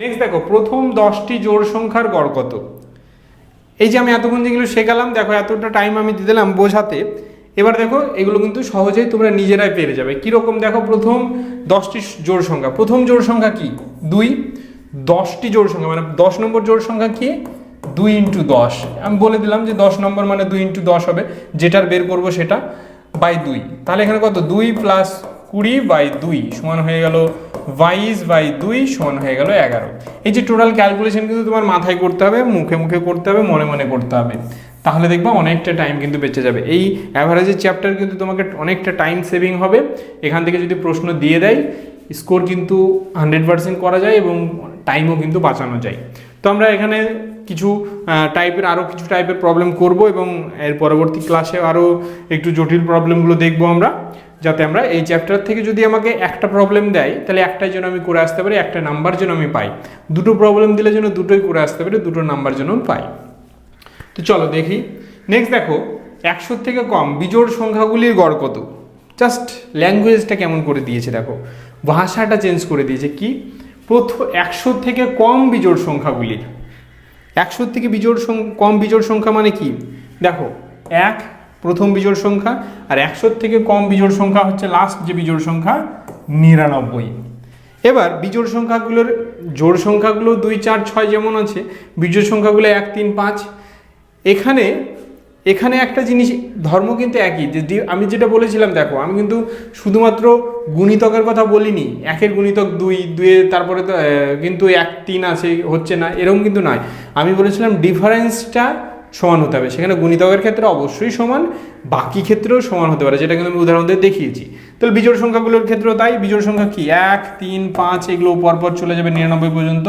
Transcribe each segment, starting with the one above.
Next দেখো, প্রথম দশটি জোড় সংখ্যার গড় কত? এই যে আমি এতক্ষণ যেগুলো শেখালাম, দেখো এতটা টাইম আমি দিয়ে দিলাম বোঝাতে। এবার দেখো, এগুলো কিন্তু সহজেই তোমরা নিজেরাই পেরে যাবে। কীরকম দেখো, প্রথম দশটি জোড় সংখ্যা। প্রথম জোড় সংখ্যা কি? দুই। দশটি জোড় সংখ্যা মানে দশ নম্বর জোড় সংখ্যা কি? দুই ইন্টু দশ। আমি বলে দিলাম যে দশ নম্বর মানে দুই ইন্টু দশ হবে। যেটার বের করব সেটা বাই দুই। তাহলে এখানে কত? দুই প্লাস কুড়ি বাই দুই সমান হয়ে গেল বাইশ বাই দুই সমান হয়ে গেল এগারো। এই যে টোটাল ক্যালকুলেশন কিন্তু তোমার মাথায় করতে হবে, মুখে মুখে করতে হবে, মনে মনে করতে হবে। তাহলে দেখবা অনেকটা টাইম কিন্তু বেঁচে যাবে। এই অ্যাভারেজের চ্যাপ্টার কিন্তু তোমাকে অনেকটা টাইম সেভিং হবে। এখান থেকে যদি প্রশ্ন দিয়ে দেয় স্কোর কিন্তু হান্ড্রেড পার্সেন্ট করা যায় এবং টাইমও কিন্তু বাঁচানো যায়। তো আমরা এখানে কিছু টাইপের আরও কিছু টাইপের প্রবলেম করব এবং এর পরবর্তী ক্লাসে আরও একটু জটিল প্রবলেমগুলো দেখব আমরা। যাতে আমরা এই চ্যাপ্টার থেকে যদি আমাকে একটা প্রবলেম দেয়, তাহলে একটাই যেন আমি করে আসতে পারি, একটা নাম্বার যেন আমি পাই। দুটো প্রবলেম দিলে যেন দুটোই করে আসতে পারি, দুটো নাম্বার যেন পাই। তো চলো দেখি। নেক্সট দেখো, একশোর থেকে কম বিজোড় সংখ্যাগুলির গড় কত? জাস্ট ল্যাঙ্গুয়েজটা কেমন করে দিয়েছে দেখো। ভাষাটা চেঞ্জ করে দিয়েছে কি? প্রথম একশো থেকে কম বিজোড় সংখ্যাগুলির। একশোর থেকে বিজোড় কম বিজোড় সংখ্যা মানে কি? দেখো, এক প্রথম বিজোড় সংখ্যা, আর একশোর থেকে কম বিজোড় সংখ্যা হচ্ছে লাস্ট যে বিজোড় সংখ্যা, নিরানব্বই। এবার বিজোড় সংখ্যাগুলোর, জোড় সংখ্যাগুলো দুই, চার, ছয় যেমন আছে, বিজোড় সংখ্যাগুলো এক, তিন, পাঁচ। এখানে এখানে একটা জিনিস, ধর্ম কিন্তু একই, যে আমি যেটা বলেছিলাম, দেখো, আমি কিন্তু শুধুমাত্র গুণিতকের কথা বলিনি, একের গুণিতক দুই, দুয়ে তারপরে তো কিন্তু এক, তিন আছে, হচ্ছে না, এরকম কিন্তু নয়। আমি বলেছিলাম ডিফারেন্সটা সমান হতে হবে। সেখানে গুণিতকের ক্ষেত্রে অবশ্যই সমান, বাকি ক্ষেত্রেও সমান হতে পারে, যেটা কিন্তু আমি উদাহরণ দিয়ে দেখিয়েছি। তাহলে বিজোড় সংখ্যাগুলোর ক্ষেত্রেও তাই, বিজোড় সংখ্যা কি? এক, তিন, পাঁচ, এগুলো পরপর চলে যাবে নিরানব্বই পর্যন্ত।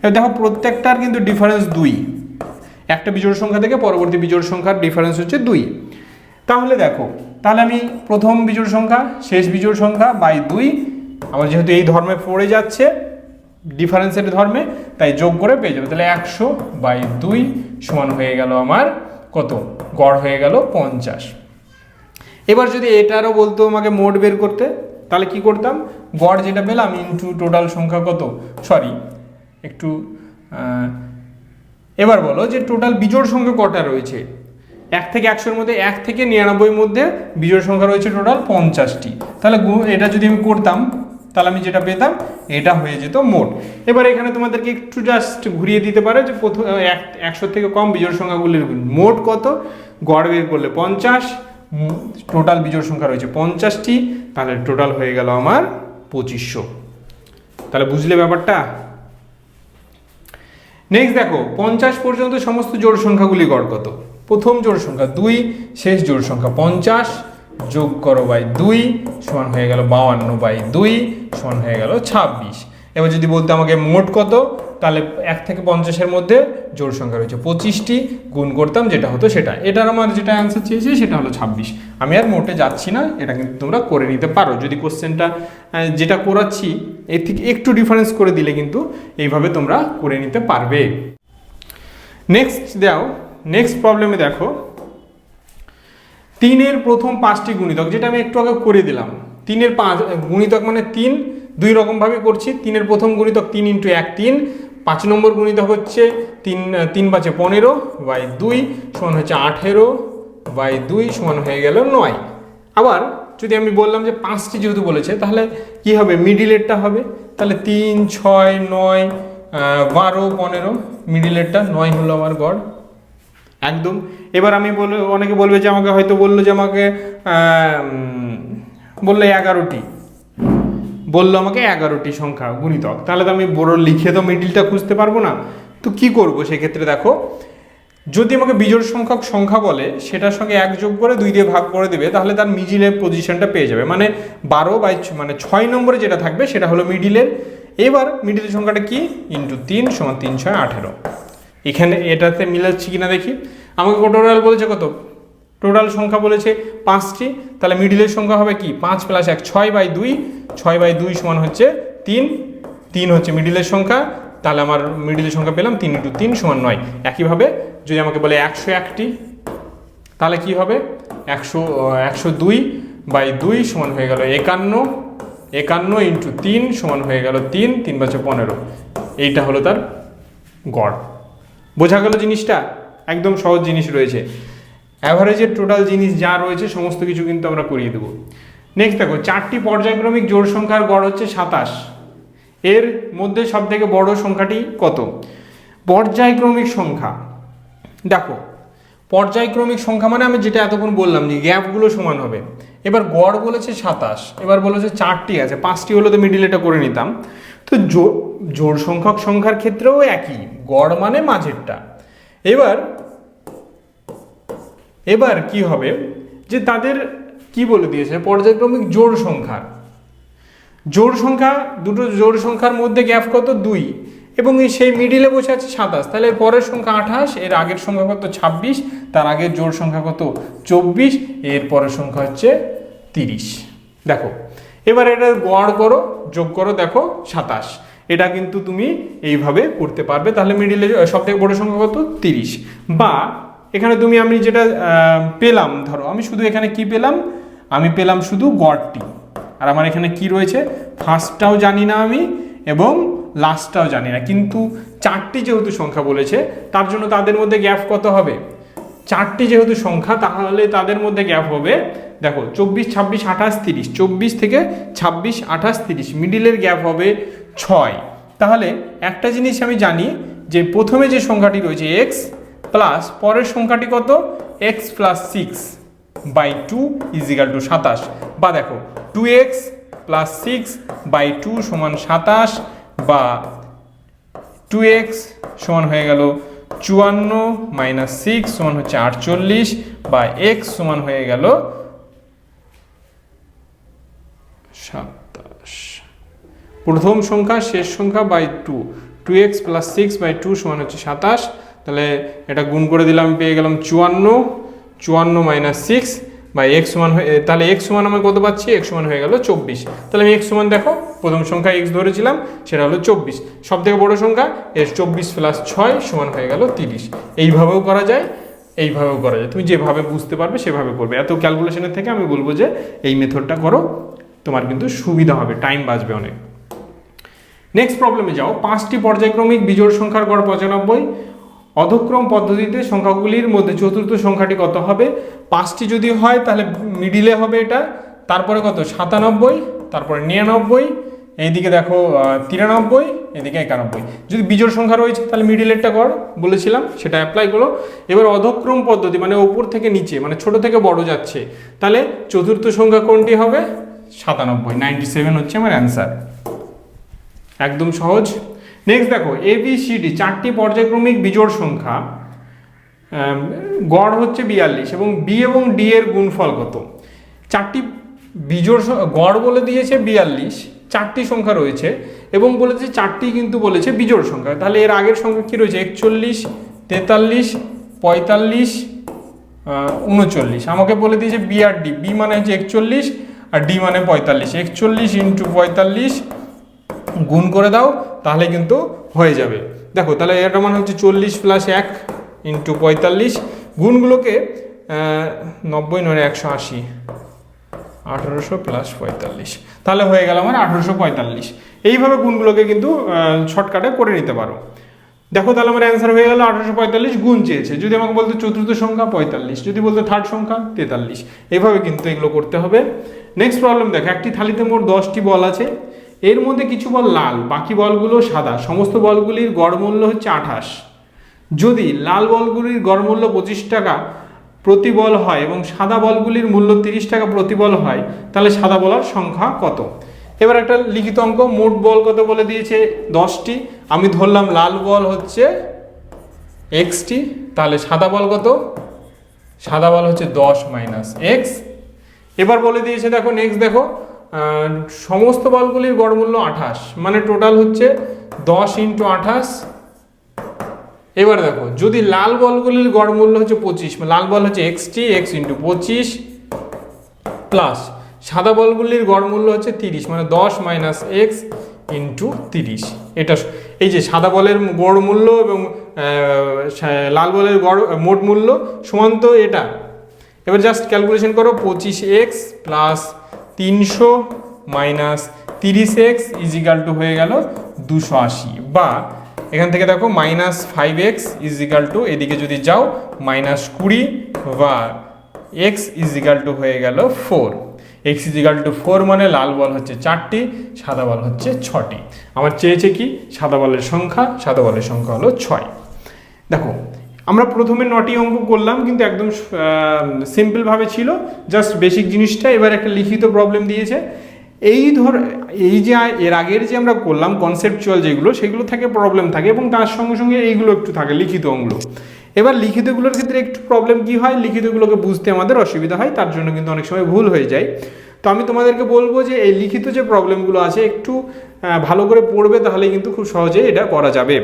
এবার দেখো প্রত্যেকটার কিন্তু ডিফারেন্স দুই। একটা বিজোড় সংখ্যা থেকে পরবর্তী বিজোড় সংখ্যার ডিফারেন্স হচ্ছে দুই। তাহলে দেখো, তাহলে আমি প্রথম বিজোড় সংখ্যা, শেষ বিজোড় সংখ্যা বাই দুই। আমার যেহেতু এই ধর্মে পড়ে যাচ্ছে ডিফারেন্সের ধর্মে, তাই যোগ করে পেয়ে যাবে। তাহলে একশো বাই দুই সমান হয়ে গেল আমার কত? গড় হয়ে গেল পঞ্চাশ। এবার যদি এটারও বলতো আমাকে মোট বের করতে, তাহলে কি করতাম? গড় যেটা পেলাম ইন্টু টোটাল সংখ্যা কত? সরি একটু এবার বলো যে টোটাল বিজোড় সংখ্যা কটা রয়েছে? এক থেকে একশোর মধ্যে এক থেকে নিরানব্বইয়ের মধ্যে বিজোড় সংখ্যা রয়েছে টোটাল পঞ্চাশটি। তাহলে এটা যদি আমি করতাম তাহলে আমি যেটা পেতাম, এটা হয়ে যেত মোট। এবার এখানে তোমাদেরকে একটু জাস্ট ঘুরিয়ে দিতে পারে যে প্রথম এক, একশো থেকে কম বিজোড় সংখ্যাগুলির মোট কত? গড় বের করলে পঞ্চাশ টোটাল বিজোড় সংখ্যা রয়েছে পঞ্চাশটি, তাহলে টোটাল হয়ে গেল আমার পঁচিশশো। তাহলে বুঝলে ব্যাপারটা? নেক্সট দেখো, পঞ্চাশ পর্যন্ত সমস্ত জোড় সংখ্যাগুলি গড় কত? প্রথম জোড় সংখ্যা দুই, শেষ জোড় সংখ্যা পঞ্চাশ যোগ করো বাই দুই সমান হয়ে গেল বাউান্ন বাই দুই সমান হয়ে গেল ছাব্বিশ। এবার যদি বলতে আমাকে মোট কত, তাহলে এক থেকে পঞ্চাশের মধ্যে জোর সংখ্যা রয়েছে পঁচিশটি, গুণ করতাম যেটা হতো সেটা। এটার আমার যেটা অ্যান্সার চেয়েছি সেটা হলো ছাব্বিশ। আমি আর মোটে যাচ্ছি না, এটা কিন্তু তোমরা করে নিতে পারো। যদি কোশ্চেনটা যেটা করাচ্ছি, এর থেকে একটু ডিফারেন্স করে দিলে কিন্তু এইভাবে তোমরা করে নিতে পারবে। নেক্সট দাও নেক্সট প্রবলেমে দেখো তিনের প্রথম পাঁচটি গুণিতক, যেটা আমি একটু আগে করে দিলাম। তিনের পাঁচ গুণিতক মানে তিন, দুই রকমভাবে করছি। তিনের প্রথম গুণিতক তিন ইন্টু এক, তিন। পাঁচ নম্বর গুণিতক হচ্ছে তিন তিন পাঁচে পনেরো, বাই দুই সমান হচ্ছে আঠেরো, বাই দুই সমান হয়ে গেল নয়। আবার যদি আমি বললাম যে পাঁচটি যেহেতু বলেছে, তাহলে কি হবে? মিডিলেরটা হবে। তাহলে তিন, ছয়, নয় বারো, পনেরো মিডিলেরটা নয় হলো আমার গড়। একদম। এবার আমি বলে অনেকে বলবে যে আমাকে হয়তো বলল যে আমাকে বলল এগারোটি। বলল আমাকে এগারোটি সংখ্যা গুণিতক। তাহলে তো আমি বড় লিখে তো মিডিলটা খুঁজতে পারব না। তো কি করব সেক্ষেত্রে দেখো, যদি আমাকে বিজোড় সংখ্যক সংখ্যা বলে, সেটার সঙ্গে এক যোগ করে দুই দিয়ে ভাগ করে দেবে, তাহলে তার মিডিলের পজিশনটা পেয়ে যাবে। মানে বারো বাই মানে ছয় নম্বরে যেটা থাকবে, সেটা হলো মিডিলের। এবার মিডিলের সংখ্যাটা কি? ইন্টু তিন সমান তিন ছয় আঠেরো। এখানে এটাতে মিলাচ্ছি কিনা দেখি। আমাকে টোটাল বলেছে কত? টোটাল সংখ্যা বলেছে পাঁচটি। তাহলে মিডিলের সংখ্যা হবে কি? পাঁচ প্লাস এক, ছয় বাই দুই। ছয় বাই দুই সমান হচ্ছে তিন। তিন হচ্ছে মিডিলের সংখ্যা। তাহলে আমার মিডিলের সংখ্যা পেলাম তিন ইন্টু তিন সমান নয়। একইভাবে যদি আমাকে বলে একশো একটি, তাহলে কি হবে? একশো একশো দুই বাই দুই সমান হয়ে গেল একান্ন। একান্ন ইন্টু তিন সমান হয়ে গেল তিন তিন পাঁচে পনেরো। এইটা হলো তার গড়। বোঝা গেল জিনিসটা? একদম সহজ জিনিস রয়েছে। অ্যাভারেজের টোটাল জিনিস যা রয়েছে, সমস্ত কিছু কিন্তু আমরা করিয়ে দেবো। নেক্সট দেখো, চারটি পর্যায়ক্রমিক জোড় সংখ্যার গড় হচ্ছে সাতাশ। এর মধ্যে সব থেকে বড় সংখ্যাটি কত? পর্যায়ক্রমিক সংখ্যা। দেখো, পর্যায়ক্রমিক সংখ্যা মানে আমি যেটা এতক্ষণ বললাম যে গ্যাপগুলো সমান হবে। এবার গড় বলেছে সাতাশ, এবার বলেছে চারটি আছে, পাঁচটি হলে তো মিডিল এটা করে নিতাম। তো জোড় সংখ্যক সংখ্যার ক্ষেত্রেও একই, গড় মানে মাঝেরটা। এবার এবার কি হবে? যে তাদের কি বলে দিয়েছে? পর্যায়ক্রমিক জোড় সংখ্যা। জোড় সংখ্যা, দুটো জোড় সংখ্যার মধ্যে গ্যাপ কত? দুই। এবং সেই মিডিলে বসে আছে সাতাশ। তাহলে পরের সংখ্যা আঠাশ, এর আগের সংখ্যা কত? ছাব্বিশ। তার আগের জোড় সংখ্যা কত? চব্বিশ। এর পরের সংখ্যা হচ্ছে তিরিশ। দেখো এবার এটা গড় করো, যোগ করো, দেখো সাতাশ। এটা কিন্তু তুমি এইভাবে করতে পারবে। তাহলে মিডিলে সব থেকে বড় সংখ্যা কত? তিরিশ। বা এখানে তুমি আমি যেটা পেলাম, ধরো, আমি শুধু এখানে কি পেলাম? আমি পেলাম শুধু গড়টি। আর আমার এখানে কি রয়েছে? ফার্স্টটাও জানি না আমি এবং লাস্টটাও জানি না। কিন্তু চারটি যেহেতু সংখ্যা বলেছে, তার জন্য তাদের মধ্যে গ্যাপ কত হবে? চারটি যেহেতু সংখ্যা, তাহলে তাদের মধ্যে গ্যাপ হবে দেখো, চব্বিশ, ছাব্বিশ, আঠাশ, তিরিশ। চব্বিশ থেকে ছাব্বিশ, আঠাশ, তিরিশ। মিডিলের গ্যাপ হবে ছয়। তাহলে একটা জিনিস আমি জানি যে প্রথমে যে সংখ্যাটি রয়েছে এক্স প্লাস পরের সংখ্যাটি কত? X plus six by two equal two সাতাশ। বা দেখো two x plus six by two সমান সাতাশ বা টু এক্স সমান হয়ে গেল চুয়ান্ন মাইনাস সিক্স সমান হচ্ছে আটচল্লিশ বা এক্স সমান হয়ে গেল সাতাশ। প্রথম সংখ্যা, শেষ সংখ্যা by two two x plus six by two সমান হচ্ছে সাতাশ। তাহলে এটা গুণ করে দিলাম পেয়ে গেলাম চুয়ান্ন। চুয়ান্ন মাইনাস সিক্স বা এক্স সমান হয়ে তাহলে এক্স সমান আমি কত পাচ্ছি? এক্স সমান হয়ে গেল চব্বিশ। তাহলে আমি এক্স সমান দেখো, প্রথম সংখ্যা এক্স ধরেছিলাম, সেটা হলো চব্বিশ। সব থেকে বড় সংখ্যা, এর চব্বিশ প্লাস ছয় সমান হয়ে গেল তিরিশ। এইভাবেও করা যায়, এইভাবেও করা যায়। তুমি যেভাবে বুঝতে পারবে সেভাবে করবে। এত ক্যালকুলেশনের থেকে আমি বলব যে এই মেথডটা করো। তোমার কিন্তু সুবিধা হবে টাইম বাঁচবে অনেক। নেক্সট প্রবলেমে যাও। পাঁচটি পর্যায়ক্রমিক বিজোড় সংখ্যার গড় পঁচানব্বই। অধক্রম পদ্ধতিতে সংখ্যাগুলির মধ্যে চতুর্থ সংখ্যাটি কত হবে? পাঁচটি যদি হয়, তাহলে মিডিলে হবে এটা। তারপরে কত? সাতানব্বই, তারপরে নিরানব্বই। এইদিকে দেখো তিরানব্বই, এদিকে একানব্বই। যদি বিজোড় সংখ্যা রয়েছে, তাহলে মিডিলেরটা গড় বলেছিলাম, সেটা অ্যাপ্লাই করো। এবার অধক্রম পদ্ধতি মানে ওপর থেকে নিচে মানে ছোট থেকে বড় যাচ্ছে, তাহলে চতুর্থ সংখ্যা কোনটি হবে? সাতানব্বই নাইনটি সেভেন হচ্ছে আমার অ্যান্সার একদম সহজ। নেক্সট দেখো এ বি সি ডি চারটি পর্যায়ক্রমিক বিজোড় সংখ্যা গড় হচ্ছে বিয়াল্লিশ এবং বি এবং ডি এর গুণফল কত? চারটি বিজোড় গড় বলে দিয়েছে বিয়াল্লিশ, চারটি সংখ্যা রয়েছে এবং বলেছে চারটি কিন্তু বলেছে বিজোড় সংখ্যা। তাহলে এর আগের সংখ্যা কী রয়েছে? একচল্লিশ, তেতাল্লিশ, পঁয়তাল্লিশ উনচল্লিশ। আমাকে বলে দিয়েছে বি আর ডি বি মানে হচ্ছে একচল্লিশ আর ডি মানে পঁয়তাল্লিশ। একচল্লিশ ইন্টু পঁয়তাল্লিশ গুণ করে দাও, তাহলে কিন্তু হয়ে যাবে। দেখো, তাহলে এটা মানে হচ্ছে চল্লিশ প্লাস এক ইন্টু পঁয়তাল্লিশ গুণগুলোকে নব্বই নয় একশো আশি, আঠারোশো প্লাস পঁয়তাল্লিশ। তাহলে হয়ে গেল আমার আঠারোশো পঁয়তাল্লিশ। এইভাবে গুণগুলোকে কিন্তু শর্টকাটে করে নিতে পারো। দেখো, তাহলে আমার অ্যান্সার হয়ে গেল আঠারোশো পঁয়তাল্লিশ গুণ চেয়েছে। যদি আমাকে বলতো চতুর্থ সংখ্যা পঁয়তাল্লিশ, যদি বলতো থার্ড সংখ্যা তেতাল্লিশ। এইভাবে কিন্তু এগুলো করতে হবে। নেক্সট প্রবলেম দেখো, একটি থালিতে মোট দশটি বল আছে। এর মধ্যে কিছু বল লাল, বাকি বলগুলো সাদা। সমস্ত বলগুলির গড় মূল্য হচ্ছে আঠাশ। যদি লাল বলগুলির গড় মূল্য পঁচিশ টাকা প্রতি বল হয় এবং সাদা বলগুলির মূল্য তিরিশ টাকা প্রতি বল হয়, তাহলে সাদা বলার সংখ্যা কত? এবার একটা লিখিত অঙ্ক, মোট বল কত বলে দিয়েছে? দশটি। আমি ধরলাম লাল বল হচ্ছে এক্সটি, তাহলে সাদা বল কত? সাদা বল হচ্ছে দশ মাইনাস এক্স এবার বলে দিয়েছে, দেখো নেক্সট দেখো সমস্ত বলগুলির গড় মূল্য আঠাশ মানে টোটাল হচ্ছে দশ ইন্টু আঠাশ। এবার দেখো, যদি লাল বলগুলির গড় মূল্য হচ্ছে পঁচিশ লাল বল হচ্ছে এক্সটি এক্স ইন্টু পঁচিশ প্লাস সাদা বলগুলির গড় মূল্য হচ্ছে তিরিশ মানে দশ মাইনাস এক্স ইন্টু তিরিশ। এটা এই যে সাদা বলের গড় মূল্য এবং লাল বলের গড়, মোট মূল্য সমান তো এটা। এবার জাস্ট ক্যালকুলেশন করো, পঁচিশ এক্স প্লাস তিনশো মাইনাস তিরিশ এক্স ইজিক্যাল টু হয়ে গেল দুশো আশি। বা এখান থেকে দেখো minus five x equal two এদিকে যদি যাও মাইনাস কুড়ি বা এক্স ইজিক্যাল টু হয়ে গেল four x equal two four মানে লাল বল হচ্ছে চারটি, সাদা বল হচ্ছে ছটি। আমার চেয়েছে কি? সাদা বলের সংখ্যা, সাদা বলের সংখ্যা হলো ছয়। দেখো আমরা প্রথমে নটি অঙ্ক করলাম, কিন্তু একদম সিম্পলভাবে ছিল। জাস্ট বেসিক জিনিসটা, এবার একটা লিখিত প্রবলেম দিয়েছে। এই ধর, এই যে, এর আগের যে আমরা করলাম কনসেপচুয়াল যেগুলো, সেগুলো থাকে প্রবলেম থাকে এবং তার সঙ্গে সঙ্গে এইগুলো একটু থাকে, লিখিত অঙ্কগুলো এবার লিখিতগুলোর ক্ষেত্রে একটু প্রবলেম কি হয়? লিখিতগুলোকে বুঝতে আমাদের অসুবিধা হয়, তার জন্য কিন্তু অনেক সময় ভুল হয়ে যায়। তো আমি তোমাদেরকে বলব যে, এই লিখিত যে প্রবলেমগুলো আছে, একটু ভালো করে পড়বে তাহলে কিন্তু খুব সহজেই এটা করা যাবে।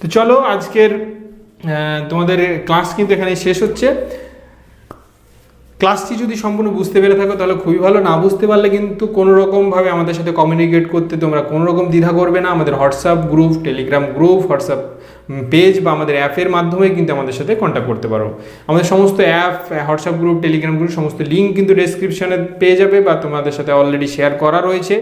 তো চলো, আজকের তোমাদের ক্লাস কিন্তু এখানে শেষ হচ্ছে। ক্লাসটি যদি সম্পূর্ণ বুঝতে পেরে থাকো, তাহলে খুবই ভালো। না বুঝতে পারলে কিন্তু কোনো রকমভাবে আমাদের সাথে কমিউনিকেট করতে তোমরা কোনো রকম দ্বিধা করবে না। আমাদের WhatsApp group Telegram group WhatsApp page বা আমাদের অ্যাপের মাধ্যমে কিন্তু আমাদের সাথে কন্ট্যাক্ট করতে পারো। আমাদের সমস্ত app WhatsApp group Telegram group সমস্ত লিঙ্ক কিন্তু ডেসক্রিপশনে পেয়ে যাবে বা তোমাদের সাথে অলরেডি শেয়ার করা রয়েছে।